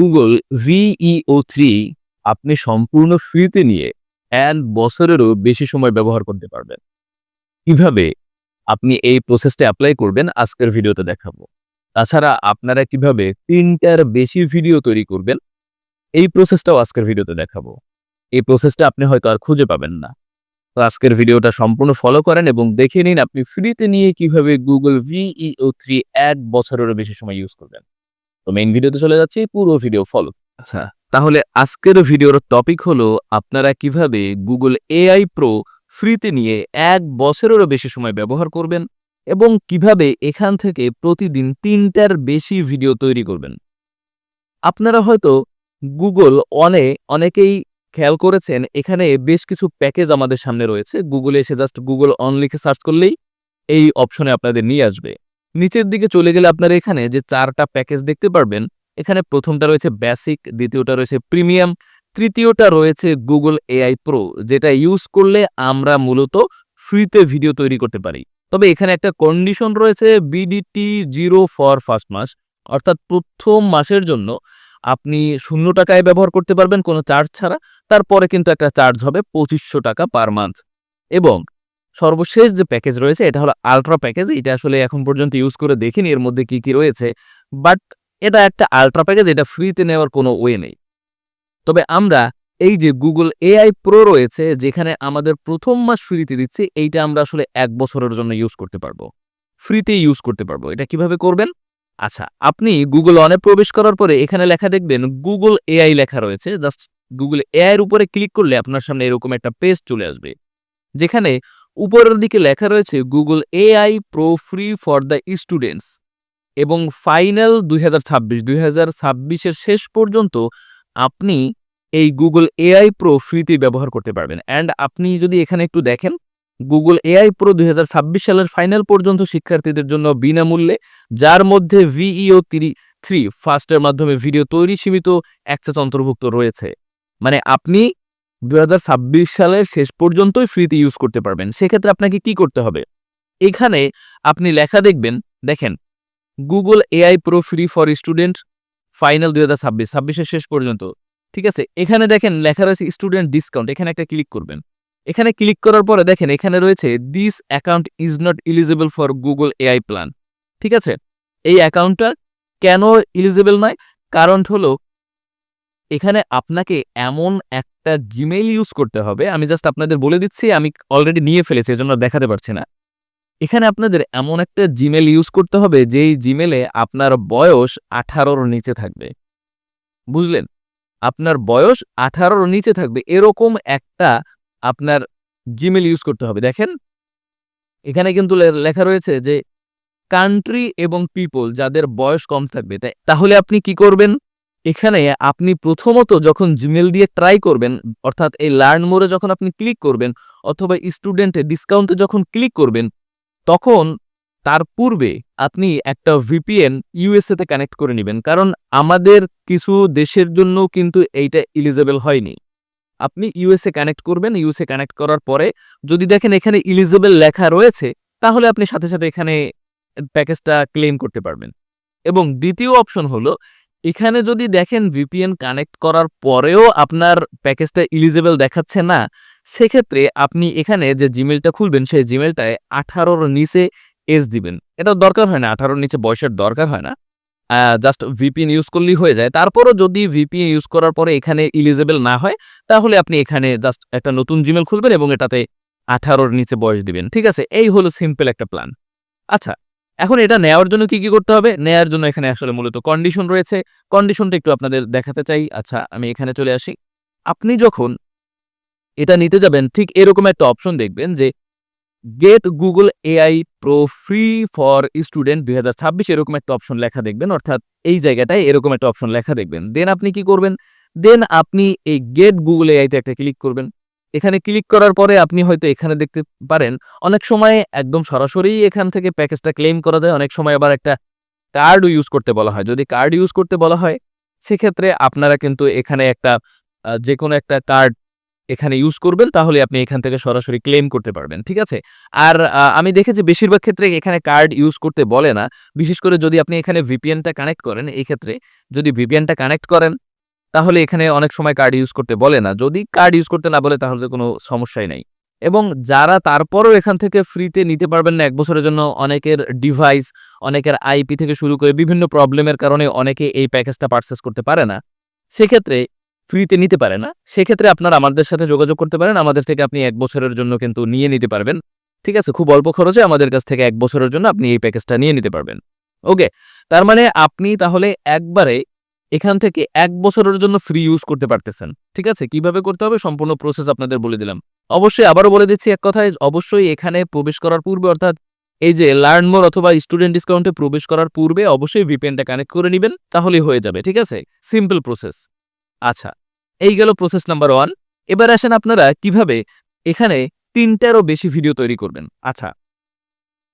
Google Veo three আপনি সম্পূর্ণ ফ্রিতে নিয়ে এক বছরেরও বেশি সময় ব্যবহার করতে পারবেন। কীভাবে আপনি এই প্রসেসটা অ্যাপ্লাই করবেন আজকের ভিডিওতে দেখাবো। তাছাড়া আপনারা কীভাবে তিনটার বেশি ভিডিও তৈরি করবেন, এই প্রসেসটাও আজকের ভিডিওতে দেখাবো। এই প্রসেসটা আপনি হয়তো আর খুঁজে পাবেন না। তো আজকের ভিডিওটা সম্পূর্ণ ফলো করেন এবং দেখে নিন আপনি ফ্রিতে নিয়ে কীভাবে গুগল ভিইও থ্রি এক বছরেরও বেশি সময় ইউজ করবেন। তো মেইন ভিডিওতে চলে যাচ্ছি, পুরো ভিডিও ফলো আচ্ছা তাহলে আজকের ভিডিওর টপিক হলো, আপনারা কীভাবে গুগল এআই প্রো ফ্রিতে নিয়ে এক বছরেরও বেশি সময় ব্যবহার করবেন এবং কীভাবে এখান থেকে প্রতিদিন তিনটার বেশি ভিডিও তৈরি করবেন। আপনারা হয়তো গুগল অনে, অনেকেই খেয়াল করেছেন, এখানে বেশ কিছু প্যাকেজ আমাদের সামনে রয়েছে। গুগলে এসে জাস্ট গুগল অন লিখে সার্চ করলেই এই অপশনে আপনাদের নিয়ে আসবে। নিচের দিকে চলে গেলে আপনারা এখানে যে চারটা প্যাকেজ দেখতে পারবেন, এখানে প্রথমটা রয়েছে বেসিক দ্বিতীয়টা রয়েছে প্রিমিয়াম তৃতীয়টা রয়েছে গুগল এআই প্রো যেটা ইউজ করলে আমরা মূলত ফ্রিতে ভিডিও তৈরি করতে পারি। তবে এখানে একটা কন্ডিশন রয়েছে বিডিটি জিরো ফর ফার্স্ট মাস, অর্থাৎ প্রথম মাসের জন্য আপনি শূন্য টাকায় ব্যবহার করতে পারবেন কোনো চার্জ ছাড়া, তারপরে কিন্তু একটা চার্জ হবে পঁচিশশো টাকা পার মান্থ এবং সর্বশেষ যে প্যাকেজ রয়েছে, এটা হলো আলট্রা প্যাকেজ এটা আসলে এখন পর্যন্ত ইউজ করে দেখিনি, এর মধ্যে কি কি রয়েছে বাট এটা একটা আলট্রা প্যাকেজ এটা ফ্রিতে নেওয়ার কোনো ওয়ে নেই। তবে আমরা এই যে গুগল এআই প্রো রয়েছে, যেখানে আমাদের প্রথম মাস ফ্রিতে দিচ্ছে, এইটা আমরা আসলে এক বছরের জন্য ইউজ করতে পারব। ফ্রিতে ইউজ করতে পারব। এটা কীভাবে করবেন? আচ্ছা আপনি গুগল অনে প্রবেশ করার পরে এখানে লেখা দেখবেন গুগল এআই লেখা রয়েছে জাস্ট গুগল এআই এর উপরে ক্লিক করলে আপনার সামনে এরকম একটা পেজ চলে আসবে, যেখানে উপরের দিকে লেখা রয়েছে Google AI pro free for the students এবং ফাইনাল দুই হাজার ছাব্বিশ, দুই হাজার ছাব্বিশের শেষ পর্যন্ত আপনি এই গুগল এআই প্রো ফ্রিতে ব্যবহার করতে পারবেন। অ্যান্ড আপনি যদি এখানে একটু দেখেন গুগল এআই প্রো দুই হাজার ছাব্বিশ সালের ফাইনাল পর্যন্ত শিক্ষার্থীদের জন্য বিনামূল্যে, যার মধ্যে ভিইও থ্রি থ্রি ফাস্টের মাধ্যমে ভিডিও তৈরি সীমিত অ্যাক্সেস অন্তর্ভুক্ত রয়েছে। মানে আপনি দুই হাজার ছাব্বিশ সালের শেষ পর্যন্তই ফ্রিতে ইউজ করতে পারবেন। সেক্ষেত্রে আপনাকে কি করতে হবে? এখানে আপনি লেখা দেখবেন, দেখেন Google AI pro free for student final দুই হাজার ছাব্বিশ, ছাব্বিশের শেষ পর্যন্ত। ঠিক আছে? এখানে দেখেন, লেখা রয়েছে স্টুডেন্ট ডিসকাউন্ট এখানে একটা ক্লিক করবেন। এখানে ক্লিক করার পরে দেখেন, এখানে রয়েছে this account is not eligible for Google AI plan ঠিক আছে? এই অ্যাকাউন্টটা কেন ইলিজিবল নয়? কারণ হলো এখানে আপনাকে এমন একটা জিমেইল ইউজ করতে হবে, আমি জাস্ট আপনাদের বলে দিচ্ছি, আমি অলরেডি নিয়ে ফেলেছি, এজন্য দেখাতে পারছি না। এখানে আপনাদের এমন একটা জিমেল ইউজ করতে হবে, যেই জিমেলে আপনার বয়স আঠারোর নিচে থাকবে। বুঝলেন? আপনার বয়স আঠারোর নিচে থাকবে, এরকম একটা আপনার জিমেল ইউজ করতে হবে। দেখেন, এখানে কিন্তু লেখা রয়েছে যে কান্ট্রি এবং পিপল যাদের বয়স কম থাকবে, তাই, তাহলে আপনি কি করবেন? এখানে আপনি প্রথমত যখন জিমেল দিয়ে ট্রাই করবেন, অর্থাৎ এই লার্ন মোড়ে যখন আপনি ক্লিক করবেন, অথবা স্টুডেন্টে ডিসকাউন্টে যখন ক্লিক করবেন, তখন তার পূর্বে আপনি একটা ভিপিএন ইউএসএ তে কানেক্ট করে নেবেন। কারণ আমাদের কিছু দেশের জন্য কিন্তু এইটা ইলিজেবল হয়নি। আপনি ইউএসএ কানেক্ট করবেন ইউএসএ কানেক্ট করার পরে যদি দেখেন এখানে ইলিজেবল লেখা রয়েছে, তাহলে আপনি সাথে সাথে এখানে প্যাকেজটা ক্লেম করতে পারবেন। এবং দ্বিতীয় অপশন হলো এখানে যদি দেখেন ভিপিএন কানেক্ট করার পরেও আপনার প্যাকেজটা ইলিজেবল দেখাচ্ছে না, সেক্ষেত্রে আপনি এখানে যে জিমেলটা খুলবেন, সেই জিমেলটায় আঠারোর নিচে এস দিবেন। এটা দরকার হয় না, আঠারোর নিচে বয়সের দরকার হয় না। জাস্ট ভিপিএন ইউজ করলেই হয়ে যায়। তারপরও যদি ভিপিএন ইউজ করার পরে এখানে ইলিজেবল না হয়, তাহলে আপনি এখানে জাস্ট একটা নতুন জিমেল খুলবেন এবং এটাতে আঠারোর নিচে বয়স দিবেন। ঠিক আছে? এই হলো সিম্পল একটা প্ল্যান আচ্ছা এখন এটা নেওয়ার জন্য কি কি করতে হবে? নেয়ার জন্য এখানে আসলে মূলত কন্ডিশন রয়েছে। কন্ডিশনটা একটু আপনাদের দেখাতে চাই। আচ্ছা আমি এখানে চলে আসি। আপনি যখন এটা নিতে যাবেন, ঠিক এরকম একটা অপশন দেখবেন যে get Google AI pro free for student দুই হাজার ছাব্বিশ এরকম একটা অপশন লেখা দেখবেন। অর্থাৎ এই জায়গাটায় এরকম একটা অপশন লেখা দেখবেন। দেন আপনি কি করবেন? দেন আপনি এই গেট গুগল এআইতে একটা ক্লিক করবেন। এখানে ক্লিক করার পরে আপনি হয়তো এখানে দেখতে পারেন, অনেক সময় একদম সরাসরি এখান থেকে প্যাকেজটা ক্লেম করা যায়, অনেক সময় আবার একটা কার্ড ইউজ করতে বলা হয়। যদি কার্ড ইউজ করতে বলা হয়, সেক্ষেত্রে আপনারা কিন্তু এখানে একটা যে কোনো একটা কার্ড এখানে ইউজ করবেন, তাহলে আপনি এখান থেকে সরাসরি ক্লেম করতে পারবেন, ঠিক আছে? আর আমি দেখেছি বেশিরভাগ ক্ষেত্রে এখানে কার্ড ইউজ করতে বলে না। বিশেষ করে যদি আপনি এখানে ভিপিএনটা কানেক্ট করেন, এই ক্ষেত্রে যদি ভিপিএনটা কানেক্ট করেন তাহলে এখানে অনেক সময় কার্ড ইউজ করতে বলে না। যদি কার্ড ইউজ করতে না বলে, তাহলে কোনো সমস্যাই নাই। এবং যারা তারপরও এখান থেকে ফ্রিতে নিতে পারবেন না, এক বছরের জন্য অনেকের ডিভাইস অনেকের আইপি থেকে শুরু করে বিভিন্ন প্রবলেমের কারণে অনেকে এই প্যাকেজটা পারচেস করতে পারে না। সেক্ষেত্রে ফ্রিতে নিতে পারে না। সেক্ষেত্রে আপনারা আমাদের সাথে যোগাযোগ করতে পারেন। আমাদের থেকে আপনি এক বছরের জন্য কিন্তু নিয়ে নিতে পারবেন। ঠিক আছে? খুব অল্প খরচে আমাদের কাছ থেকে এক বছরের জন্য আপনি এই প্যাকেজটা নিয়ে নিতে পারবেন। ওকে তার মানে আপনি তাহলে একবারে এখান থেকে এক বছরের জন্য ফ্রি ইউজ করতে পারতেছেন। ঠিক আছে? কীভাবে করতে হবে? সম্পূর্ণ প্রসেস আপনাদের বলে দিলাম। অবশ্যই আবারও বলে দিচ্ছি এক কথায়, অবশ্যই এখানে প্রবেশ করার পূর্বে, অর্থাৎ এই যে লার্ন মোর অথবা স্টুডেন্ট ডিসকাউন্টে প্রবেশ করার পূর্বে অবশ্যই ভিপিএনটা কানেক্ট করে নেবেন, তাহলেই হয়ে যাবে। ঠিক আছে? সিম্পল প্রসেস আচ্ছা এই গেল প্রসেস নাম্বার ওয়ান এবার আসেন আপনারা কীভাবে এখানে তিনটারও বেশি ভিডিও তৈরি করবেন। আচ্ছা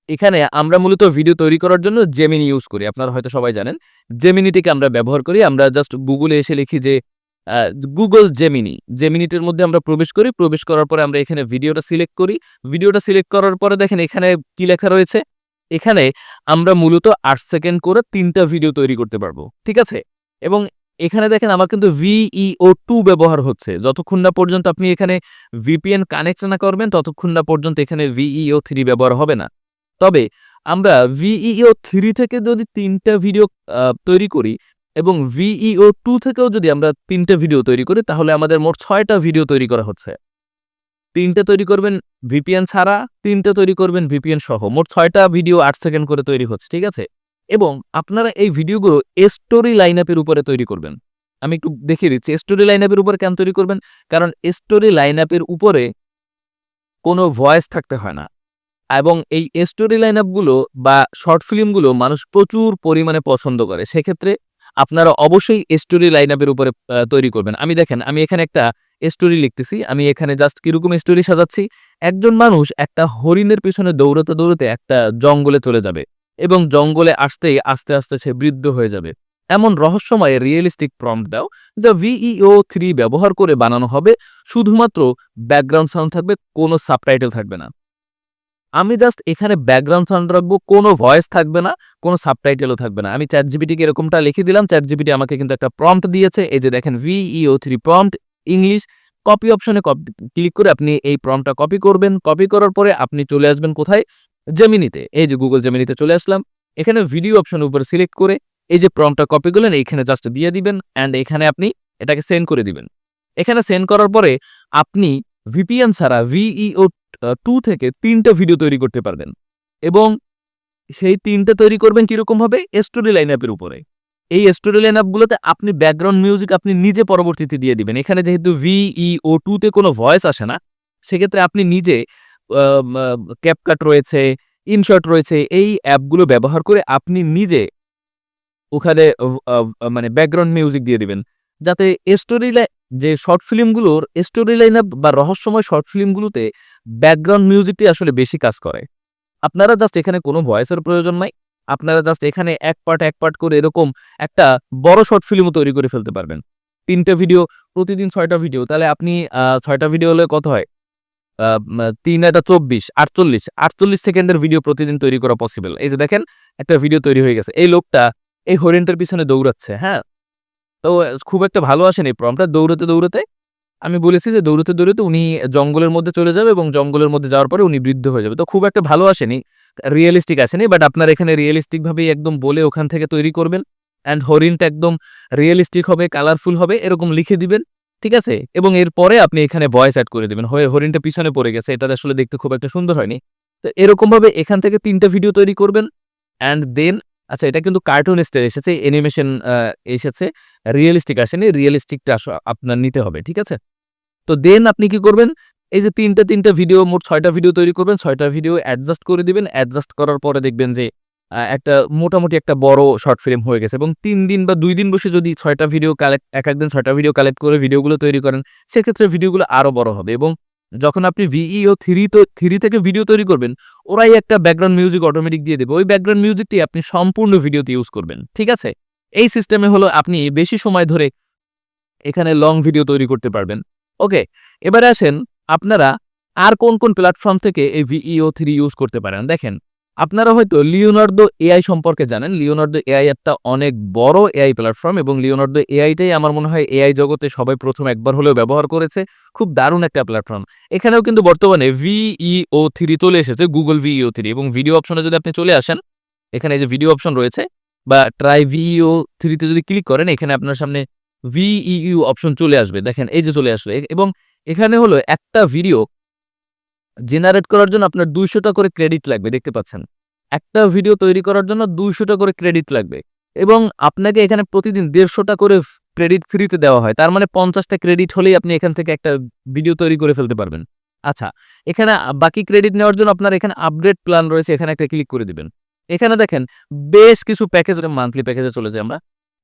এখানে আমরা মূলত ভিডিও তৈরি করার জন্য জেমিনি ইউজ করি। আপনারা হয়তো সবাই জানেন। জেমিনিটিকে আমরা ব্যবহার করি। আমরা জাস্ট গুগলে এসে লিখি যে গুগল জেমিনি জেমিনিটির মধ্যে আমরা প্রবেশ করি। প্রবেশ করার পরে আমরা এখানে ভিডিওটা সিলেক্ট করি। ভিডিওটা সিলেক্ট করার পরে দেখেন এখানে কি লেখা রয়েছে? এখানে আমরা মূলত আট সেকেন্ড করে তিনটা ভিডিও তৈরি করতে পারব। ঠিক আছে? এবং এখানে দেখেন আমার কিন্তু ভিইও টু ব্যবহার হচ্ছে। যতক্ষণ না পর্যন্ত আপনি এখানে ভিপিএন কানেক্ট না করবেন, ততক্ষণ না পর্যন্ত এখানে ভিইও থ্রি ব্যবহার হবে না। তবে আমরা ভিইও থ্রি থেকে যদি তিনটা ভিডিও তৈরি করি এবং ভিইও টু থেকেও যদি আমরা তিনটা ভিডিও তৈরি করি, তাহলে আমাদের মোট ছয়টা ভিডিও তৈরি করা হচ্ছে। তিনটা তৈরি করবেন ভিপিএন ছাড়া, তিনটা তৈরি করবেন ভিপিএন সহ। মোট ছয়টা ভিডিও আট সেকেন্ড করে তৈরি হচ্ছে, ঠিক আছে? এবং আপনারা এই ভিডিওগুলো স্টোরি লাইন আপের উপরে তৈরি করবেন। আমি একটু দেখিয়ে দিচ্ছি স্টোরি লাইন আপের উপরে কেন তৈরি করবেন? কারণ স্টোরি লাইন আপের উপরে কোনো ভয়েস থাকতে হয় না। এবং এই স্টোরি লাইন আপগুলো বা শর্ট ফিল্মগুলো মানুষ প্রচুর পরিমাণে পছন্দ করে। সেক্ষেত্রে আপনারা অবশ্যই স্টোরি লাইন আপের উপরে তৈরি করবেন। আমি দেখেন, আমি এখানে একটা স্টোরি লিখতেছি। আমি এখানে জাস্ট কীরকম স্টোরি সাজাচ্ছি? একজন মানুষ একটা হরিণের পিছনে দৌড়াতে দৌড়তে একটা জঙ্গলে চলে যাবে এবং জঙ্গলে আসতেই আস্তে আস্তে সে বৃদ্ধ হয়ে যাবে। এমন রহস্যময় রিয়েলিস্টিক প্রম্পট দাও, যা ভিইও থ্রি ব্যবহার করে বানানো হবে। শুধুমাত্র ব্যাকগ্রাউন্ড সাউন্ড থাকবে, কোনো সাবটাইটেল থাকবে না। আমি জাস্ট এখানে ব্যাকগ্রাউন্ড সাউন্ড রাখব, কোনো ভয়েস থাকবে না, কোনো সাবটাইটেলও থাকবে না। আমি চ্যাট জিবিটিকে এরকমটা লিখে দিলাম চ্যাট জিবিটি আমাকে কিন্তু একটা প্রম্পট দিয়েছে, এই যে দেখেন Veo three prompt English copy অপশনে ক্লিক করে আপনি এই প্রম্পটটা কপি করবেন। কপি করার পরে আপনি চলে আসবেন কোথায়? জেমিনিতে এই যে গুগল জেমিনিতে চলে আসলাম। এখানে ভিডিও অপশনের উপর সিলেক্ট করে এই যে প্রম্পটটা কপি করলেন, এইখানে জাস্ট দিয়ে দিবেন অ্যান্ড এখানে আপনি এটাকে সেন্ড করে দিবেন। এখানে সেন্ড করার পরে আপনি ভিপিএন ছাড়া ভিইও টু থেকে তিনটা ভিডিও তৈরি করতে পারবেন। এবং সেই তিনটা তৈরি করবেন কীরকমভাবে স্টোরি লাইন অ্যাপের উপরে। এই স্টোরি লাইন আপগুলোতে আপনি ব্যাকগ্রাউন্ড মিউজিক আপনি নিজে পরবর্তীতে দিয়ে দিবেন। এখানে যেহেতু ভিইও টুতে কোনো ভয়েস আসে না, সেক্ষেত্রে আপনি নিজে ক্যাপকাট রয়েছে ইনশট রয়েছে, এই অ্যাপগুলো ব্যবহার করে আপনি নিজে ওখানে মানে ব্যাকগ্রাউন্ড মিউজিক দিয়ে দিবেন। যাতে স্টোরি যে শর্ট ফিল্মগুলোর স্টোরি লাইন আপ বা রহস্যময় শর্ট ফিল্মগুলোতে ব্যাকগ্রাউন্ড মিউজিকটি আসলে বেশি কাজ করে। আপনারা জাস্ট এখানে কোনো ভয়েসের প্রয়োজন নাই। আপনারা জাস্ট এখানে এক পার্ট এক পার্ট করে এরকম একটা বড় শর্ট ফিল্মও তৈরি করে ফেলতে পারবেন। তিনটে ভিডিও প্রতিদিন ছয়টা ভিডিও তাহলে আপনি ছয়টা ভিডিও হলে কত হয়? তিন এটা চব্বিশ, আটচল্লিশ। আটচল্লিশ সেকেন্ডের ভিডিও প্রতিদিন তৈরি করা পসিবল এই যে দেখেন, একটা ভিডিও তৈরি হয়ে গেছে। এই লোকটা এই হরিণটার পিছনে দৌড়াচ্ছে হ্যাঁ? তো খুব একটা ভালো আসেনি। প্রমটা দৌড়তে দৌড়তে আমি বলেছি যে দৌড়তে দৌড়তে উনি জঙ্গলের মধ্যে চলে যাবে এবং জঙ্গলের মধ্যে যাওয়ার পরে উনি বৃদ্ধ হয়ে যাবে। তো খুব একটা ভালো আসেনি। রিয়েলিস্টিক আসেনি, বাট আপনার এখানে রিয়েলিস্টিক ভাবে একদম বলে ওখান থেকে তৈরি করবেন। অ্যান্ড হরিণটা একদম রিয়েলিস্টিক হবে, কালারফুল হবে, এরকম লিখে দিবেন, ঠিক আছে? এবং এরপরে আপনি এখানে ভয়েস অ্যাড করে দিবেন। হয়ে, হরিণটা পিছনে পড়ে গেছে, এটা আসলে দেখতে খুব একটা সুন্দর হয়নি। তো এরকমভাবে এখান থেকে তিনটা ভিডিও তৈরি করবেন। অ্যান্ড দেন আচ্ছা এটা কিন্তু কার্টুন স্টাইল এসেছে অ্যানিমেশন এসেছে। রিয়েলিস্টিক আসেনি রিয়েলিস্টিকটা আপনার নিতে হবে, ঠিক আছে? তো দেন আপনি কি করবেন? এই যে তিনটা তিনটা ভিডিও মোট ছয়টা ভিডিও তৈরি করবেন, ছয়টা ভিডিও অ্যাডজাস্ট করে দিবেন। অ্যাডজাস্ট করার পরে দেখবেন যে একটা মোটামুটি একটা বড় শর্ট ফিল্ম হয়ে গেছে এবং তিন দিন বা দুই দিন বসে যদি ছয়টা ভিডিও কালেক্ট এক একদিন ছয়টা ভিডিও কালেক্ট করে ভিডিওগুলো তৈরি করেন, সেক্ষেত্রে ভিডিওগুলো আরও বড় হবে এবং যখন আপনি ভিইও থ্রি তো থ্রি থেকে ভিডিও তৈরি করবেন, ওরাই একটা ব্যাকগ্রাউন্ড মিউজিক অটোমেটিক দিয়ে দেবে। ওই ব্যাকগ্রাউন্ড মিউজিকটি আপনি সম্পূর্ণ ভিডিওতে ইউজ করবেন, ঠিক আছে? এই সিস্টেমে হলো আপনি বেশি সময় ধরে এখানে লং ভিডিও তৈরি করতে পারবেন। ওকে এবারে আসেন, আপনারা আর কোন কোন প্ল্যাটফর্ম থেকে এই ভিইও থ্রি ইউজ করতে পারেন? দেখেন আপনারা হয়তো লিওনার্দো এআই সম্পর্কে জানেন। লিওনার্দো এআই একটা অনেক বড় এআই প্ল্যাটফর্ম এবং লিওনার্দো এআইটাই আমার মনে হয় এআই জগতে সবাই প্রথম একবার হলেও ব্যবহার করেছে। খুব দারুণ একটা প্ল্যাটফর্ম এখানেও কিন্তু বর্তমানে ভিইও থ্রি চলে এসেছে গুগল ভিইও থ্রি এবং ভিডিও অপশনে যদি আপনি চলে আসেন, এখানে যে ভিডিও অপশন রয়েছে বা ট্রাই ভিইও থ্রিতে যদি ক্লিক করেন, এখানে আপনার সামনে ভিইউ অপশন চলে আসবে। দেখেন, এই যে চলে আসবে এবং এখানে হলো একটা ভিডিও জেনারেট করার জন্য আপনার দুইশোটা করে ক্রেডিট লাগবে, দেখতে পাচ্ছেন। একটা ভিডিও তৈরি করার জন্য দুইশোটা করে ক্রেডিট লাগবে। এবং আপনাকে এখানে প্রতিদিন দেড়শোটা করে ক্রেডিট ফ্রিতে দেওয়া হয়। তার মানে পঞ্চাশটা ক্রেডিট হলেই আপনি এখান থেকে একটা ভিডিও তৈরি করে ফেলতে পারবেন। আচ্ছা এখানে বাকি ক্রেডিট নেওয়ার জন্য আপনার এখানে আপগ্রেড প্ল্যান রয়েছে, এখানে একটা ক্লিক করে দিবেন। এখানে দেখেন, বেশ কিছু প্যাকেজ মান্থলি প্যাকেজে চলে যায় আমরা।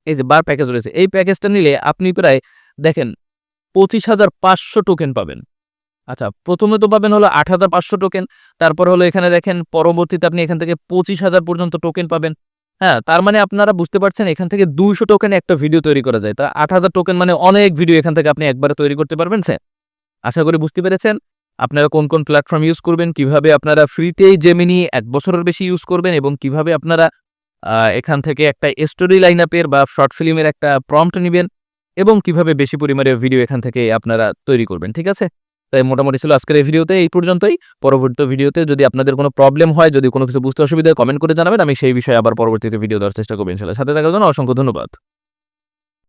এই যে বার প্যাকেজ রয়েছে, এই প্যাকেজটা নিলে আপনি প্রায়, দেখেন, পঁচিশ হাজার পাঁচশো টোকেন পাবেন। আচ্ছা প্রথমে তো পাবেন হলো আট হাজার পাঁচশো টোকেন তারপর হলো এখানে দেখেন পরবর্তীতে আপনি এখান থেকে পঁচিশ হাজার পর্যন্ত টোকেন পাবেন। হ্যাঁ তার মানে আপনারা বুঝতে পারছেন এখান থেকে দুইশো টোকেনে একটা ভিডিও তৈরি করা যায়। তা আট হাজার টোকেন মানে অনেক ভিডিও এখান থেকে আপনি একবারে তৈরি করতে পারবেন, স্যার। আশা করি বুঝতে পেরেছেন। আপনারা কোন কোন প্ল্যাটফর্ম ইউজ করবেন, কীভাবে আপনারা ফ্রিতেই জেমিনি এক বছরের বেশি ইউজ করবেন এবং কীভাবে আপনারা এখান থেকে একটা স্টোরি লাইন আপের বা শর্ট ফিল্মের একটা প্রম্পট নেবেন এবং কীভাবে বেশি পরিমাণে ভিডিও এখান থেকে আপনারা তৈরি করবেন, ঠিক আছে? তাই মোটামুটি ছিল আজকের এই ভিডিওতে, এই পর্যন্তই। পরবর্তী ভিডিওতে যদি আপনাদের কোনো প্রবলেম হয়, যদি কোনো কিছু বুঝতে অসুবিধা কমেন্ট করে জানাবেন। আমি সেই বিষয়ে আবার পরবর্তীতে ভিডিও দেওয়ার চেষ্টা করবেন সাথে থাকার জন্য অসংখ্য ধন্যবাদ।